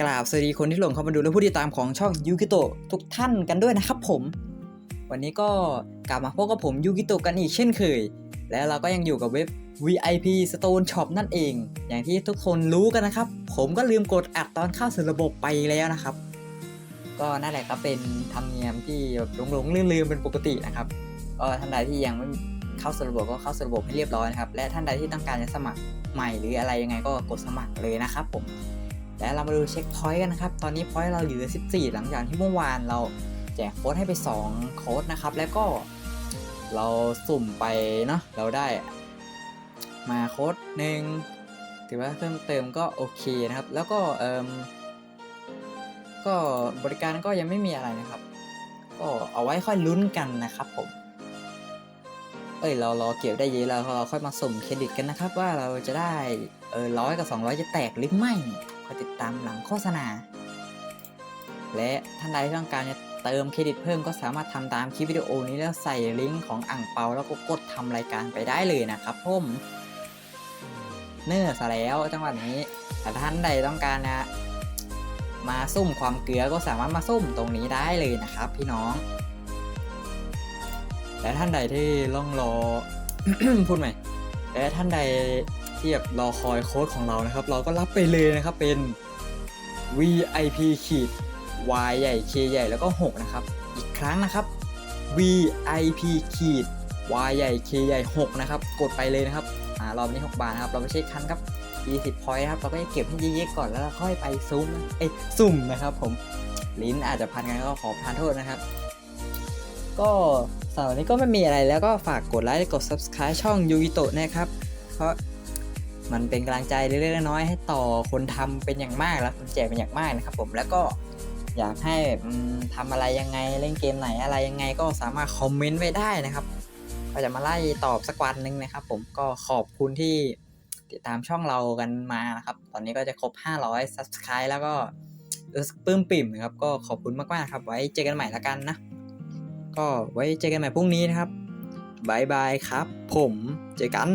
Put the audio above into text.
กราบสวัสดีคนที่หลงเข้ามาดูและผู้ติดตามของช่องยูกิโตะทุกท่านกันด้วยนะครับผม วันนี้ก็กลับมาพบกับผมยูกิโตะกันอีกเช่นเคย และเราก็ยังอยู่กับเว็บ VIP Stone Shop นั่นเอง อย่างที่ทุกคนรู้กันนะครับ ผมก็ลืมกดอัดตอนเข้าสู่ระบบไปแล้วนะครับ ก็นั่นแหละครับเป็นธรรมเนียมที่แบบหลงๆลืมๆเป็นปกตินะครับก็ท่านใดที่ยังไม่เข้าสู่ระบบก็เข้าสู่ระบบให้เรียบร้อยนะครับ และท่านใดที่ต้องการจะสมัครใหม่หรืออะไรยังไงก็กดสมัครเลยนะครับผม และเรามาดูเช็คพอยต์กันนะครับ ตอนนี้พอยต์เราเหลือ 14 หลังจากที่เมื่อวานเราแจกโค้ดให้ไป 2 โค้ดนะครับ แล้วก็เราสุ่มไปเนาะ เราได้มาโค้ดหนึ่งถือว่าเพิ่มเติมก็โอเคนะครับ แล้วก็เอ่มก็บริการก็ยังไม่มีอะไรนะครับ ก็เอาไว้ค่อยลุ้นกันนะครับผม เอ้ยเรารอเก็บได้เยอะแล้วเราค่อยมาสุ่มเครดิตกันนะครับ ว่าเราจะได้เออร้อยกับ200 จะแตกหรือไม่ คอยติดตามหลังโฆษณา และท่านใดที่ต้องการจะเติมเครดิตเพิ่มก็สามารถทำตามคลิปวิดีโอนี้แล้วใส่ลิงก์ของอ่างเปาแล้วก็กดทำรายการไปได้เลยนะครับผมเนื่อซะแล้วจังหวะนี้แต่ท่านใดต้องการนะ มาซุ่มความเกลือก็สามารถมาซุ่มตรงนี้ได้เลยนะครับ พี่น้อง และท่านใดที่ล่องรอพูดใหม่และท่านใด ที่แบบรอคอยโค้ดของเรานะครับ เราก็รับไปเลยนะครับเป็น VIP ขีด Y ใหญ่ K ใหญ่แล้วก็ 6 นะครับ อีกครั้งนะครับ VIP ขีด Y ใหญ่ K ใหญ่ 6 นะครับ กดไปเลยนะครับอ่ารอบนี้ 6 บาทนะครับ เราไม่ใช่คันครับ 20 point นะครับ เราก็จะเก็บให้เยอะๆก่อนแล้วเราค่อยไปซูมเอ้ยซุ่มนะครับผม ลิ้นอาจจะพันกันก็ขอทานโทษนะครับ ก็สำหรับวันนี้ก็ไม่มีอะไรแล้วก็ฝากกดไลค์กด subscribe ช่องยูกิโตะนะครับ เพราะ มันเป็นกำลังใจเล็กๆน้อยๆให้ต่อคนทำเป็นอย่างมากแล้วคนแจกเป็นอย่างมากนะครับ ผมแล้วก็อยากให้อืมทำอะไรยังไงเล่นเกมไหนอะไรยังไงก็สามารถคอมเมนต์ไว้ได้นะครับ ก็จะมาไล่ตอบสักวันหนึ่งนะครับ ผมก็ขอบคุณที่ติดตามช่องเรากันมานะครับ ตอนนี้ก็จะครบ 500 subscribe แล้วก็รู้สึกปลื้มปิ่มนะครับ ก็ขอบคุณมากๆครับ ไว้เจอกันใหม่ละกันนะ ก็ไว้เจอกันใหม่พรุ่งนี้นะครับบายบายครับ ผมเจอกัน